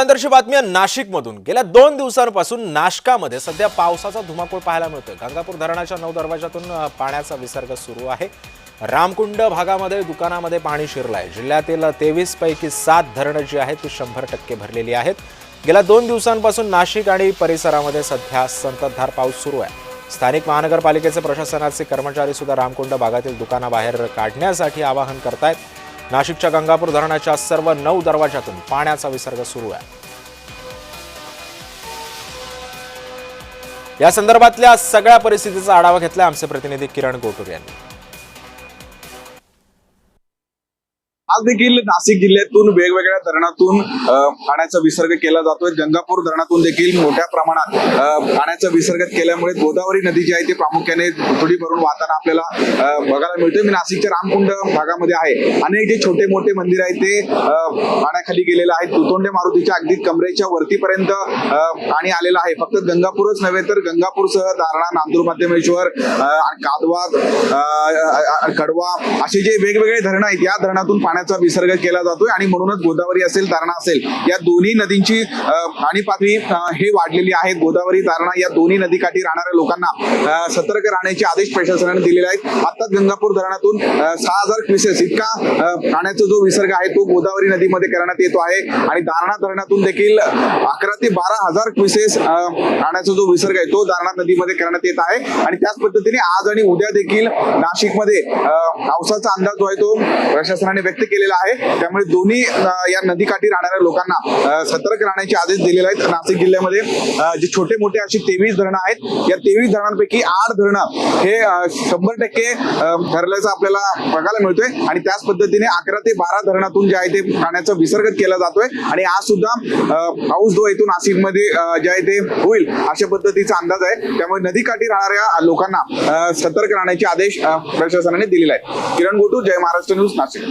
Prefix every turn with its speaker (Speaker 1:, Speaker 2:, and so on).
Speaker 1: नंतरची बातमी नाशिकमधून. गेल्या दोन दिवसांपासून नाशकामध्ये सध्या पावसाचा धुमाकूळ पाहायला मिळतोय. गंगापूर धरणाच्या नऊ दरवाजातून पाण्याचा विसर्ग सुरू आहे. रामकुंड भागामध्ये दुकानामध्ये पाणी शिरलं आहे जिल्ह्यातील तेवीस पैकी सात धरणं जी आहेत ती शंभर टक्के भरलेली आहेत. गेल्या दोन दिवसांपासून नाशिक आणि परिसरामध्ये सध्या संततधार पाऊस सुरू आहे. स्थानिक महानगरपालिकेचे प्रशासनाचे कर्मचारी सुद्धा रामकुंड भागातील दुकानाबाहेर काढण्यासाठी आवाहन करतायत. नाशिकच्या गंगापूर धरणाच्या सर्व नऊ दरवाजातून पाण्याचा विसर्ग सुरू आहे. या संदर्भातल्या सगळ्या परिस्थितीचा आढावा घेतला आमचे प्रतिनिधी किरण गोटूर यांनी.
Speaker 2: आज देखील नाशिक जिल्ह्यातून वेगवेगळ्या धरणातून पाण्याचा विसर्ग केला जातोय. गंगापूर धरणातून देखील मोठ्या प्रमाणात पाण्याचा विसर्ग केल्यामुळे गोदावरी नदी जी आहे ती प्रामुख्याने थोडी भरून वाहताना आपल्याला बघायला मिळतोय. मी नाशिकच्या रामकुंड भागामध्ये आहे. अनेक जे छोटे मोठे मंदिर आहे ते पाण्याखाली गेलेले आहेत. तुतोंडे मारुतीच्या अगदी कमरेच्या वरतीपर्यंत पाणी आलेलं आहे. फक्त गंगापूरच नव्हे तर गंगापूरसह दारणा नांदूर मध्यमेश्वर कादवा अ, कडवा असे जे वेगवेगळे धरणं आहेत या धरणातून पाण्याचा विसर्ग केला जातोय आणि म्हणूनच गोदावरी असेल तारणा असेल या दोन्ही नदींची पाणी पातळी हे वाढलेली आहे. गोदावरी तारणा या दोन्ही नदीकाठी राहणाऱ्या लोकांना सतर्क राहण्याचे आदेश प्रशासनाने दिलेले आहेत. आता गंगापूर धरणातून सहा हजार क्युसेस इतका पाण्याचा जो विसर्ग आहे तो गोदावरी नदीमध्ये करण्यात येतो आहे. आणि दारणा धरणातून देखील अकरा ते बारा हजार क्युसेस पाण्याचा जो विसर्ग आहे तो दारणा नदीमध्ये करण्यात येत आहे. आणि त्याच पद्धतीने आज आणि उद्या देखील नाशिकमध्ये पावसाचा अंदाज जो आहे तो प्रशासनाने व्यक्त केलेला आहे. त्यामुळे दोन्ही या नदीकाठी राहणाऱ्या लोकांना सतर्क राहण्याचे आदेश दिलेले आहेत. नाशिक जिल्ह्यामध्ये जे छोटे मोठे अशी तेवीस धरणं आहेत या तेवीस धरणांपैकी आठ धरणं हे शंभर टक्के ठरल्याचं आपल्याला बघायला मिळतोय. आणि त्याच पद्धतीने अकरा ते बारा धरणातून जे आहे ते पाण्याचा विसर्ग केला जातोय. आणि आज सुद्धा पाऊस जो येतो नाशिकमध्ये जे आहे ते होईल अशा पद्धतीचा अंदाज आहे. त्यामुळे नदीकाठी राहणाऱ्या लोकांना सतर्क राहण्याचे आदेश प्रशासनाने दिलेले आहेत. किरण गोटू जय महाराष्ट्र न्यूज नाशिक.